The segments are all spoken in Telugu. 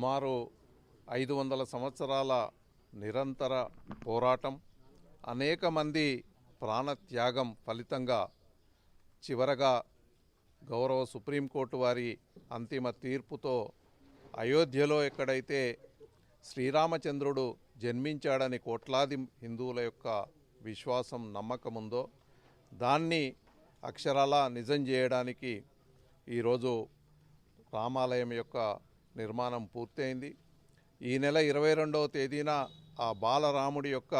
సుమారు ఐదు వందల సంవత్సరాల నిరంతర పోరాటం అనేక మంది ప్రాణత్యాగం ఫలితంగా చివరగా గౌరవ సుప్రీంకోర్టు వారి అంతిమ తీర్పుతో అయోధ్యలో ఎక్కడైతే శ్రీరామచంద్రుడు జన్మించాడని కోట్లాది హిందువుల యొక్క విశ్వాసం నమ్మకం ఉందో దాన్ని అక్షరాల నిజం చేయడానికి ఈరోజు రామాలయం యొక్క నిర్మాణం పూర్తయింది. ఈ నెల ఇరవై రెండవ తేదీన ఆ బాలరాముడి యొక్క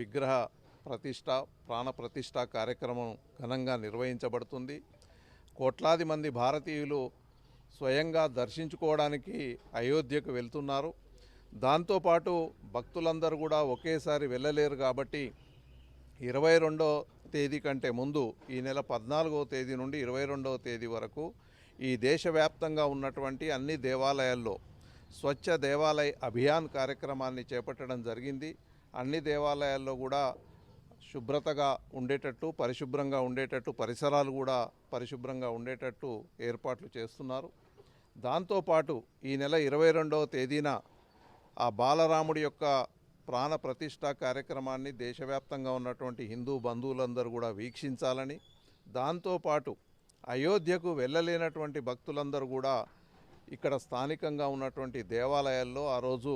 విగ్రహ ప్రతిష్ట ప్రాణ ప్రతిష్ట కార్యక్రమం ఘనంగా నిర్వహించబడుతుంది. కోట్లాది మంది భారతీయులు స్వయంగా దర్శించుకోవడానికి అయోధ్యకు వెళ్తున్నారు. దాంతోపాటు భక్తులందరూ కూడా ఒకేసారి వెళ్ళలేరు కాబట్టి ఇరవై రెండో తేదీ కంటే ముందు ఈ నెల పద్నాలుగవ తేదీ నుండి ఇరవై రెండవ తేదీ వరకు ఈ దేశవ్యాప్తంగా ఉన్నటువంటి అన్ని దేవాలయాల్లో స్వచ్ఛ దేవాలయ అభియాన్ కార్యక్రమాన్ని చేపట్టడం జరిగింది. అన్ని దేవాలయాల్లో కూడా శుభ్రతగా ఉండేటట్టు పరిశుభ్రంగా ఉండేటట్టు పరిసరాలు కూడా పరిశుభ్రంగా ఉండేటట్టు ఏర్పాట్లు చేస్తున్నారు. దాంతోపాటు ఈ నెల ఇరవై రెండవ తేదీన ఆ బాలరాముడి యొక్క ప్రాణ ప్రతిష్ట కార్యక్రమాన్ని దేశవ్యాప్తంగా ఉన్నటువంటి హిందూ బంధువులందరూ కూడా వీక్షించాలని దాంతోపాటు అయోధ్యకు వెళ్ళలేనటువంటి భక్తులందరూ కూడా ఇక్కడ స్థానికంగా ఉన్నటువంటి దేవాలయాల్లో ఆ రోజు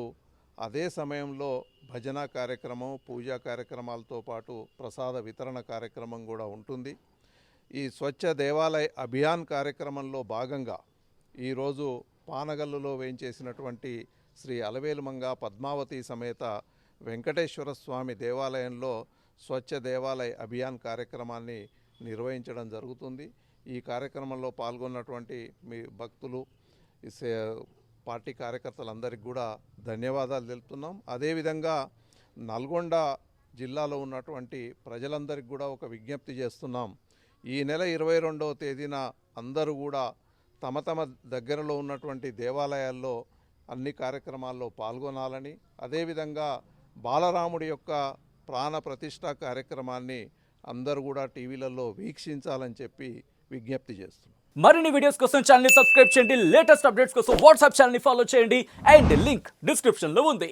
అదే సమయంలో భజన కార్యక్రమం పూజా కార్యక్రమాలతో పాటు ప్రసాద వితరణ కార్యక్రమం కూడా ఉంటుంది. ఈ స్వచ్ఛ దేవాలయ అభియాన్ కార్యక్రమంలో భాగంగా ఈరోజు పానగల్లులో వేయించేసినటువంటి శ్రీ అలవేలుమంగ పద్మావతి సమేత వెంకటేశ్వర స్వామి దేవాలయంలో స్వచ్ఛ దేవాలయ అభియాన్ కార్యక్రమాన్ని నిర్వహించడం జరుగుతుంది. ఈ కార్యక్రమంలో పాల్గొన్నటువంటి మీ భక్తులు సే- పార్టీ కార్యకర్తలందరికీ కూడా ధన్యవాదాలు తెలుపుతున్నాం. అదేవిధంగా నల్గొండ జిల్లాలో ఉన్నటువంటి ప్రజలందరికీ కూడా ఒక విజ్ఞప్తి చేస్తున్నాం. ఈ నెల ఇరవై రెండవ తేదీన అందరూ కూడా తమ తమ దగ్గరలో ఉన్నటువంటి దేవాలయాల్లో అన్ని కార్యక్రమాల్లో పాల్గొనాలని అదేవిధంగా బాలరాముడి యొక్క ప్రాణ ప్రతిష్ట కార్యక్రమాన్ని అందరూ కూడా టీవీలలో వీక్షించాలని చెప్పి విజ్ఞప్తి చేస్తున్నాం. మరిన్ని వీడియోస్ కోసం ఛానల్ సబ్స్క్రైబ్ చేయండి. లేటెస్ట్ అప్డేట్స్ కోసం వాట్సాప్ ఛానల్ ఫాలో చేయండి. అండ్ లింక్ డిస్క్రిప్షన్లో ఉంది.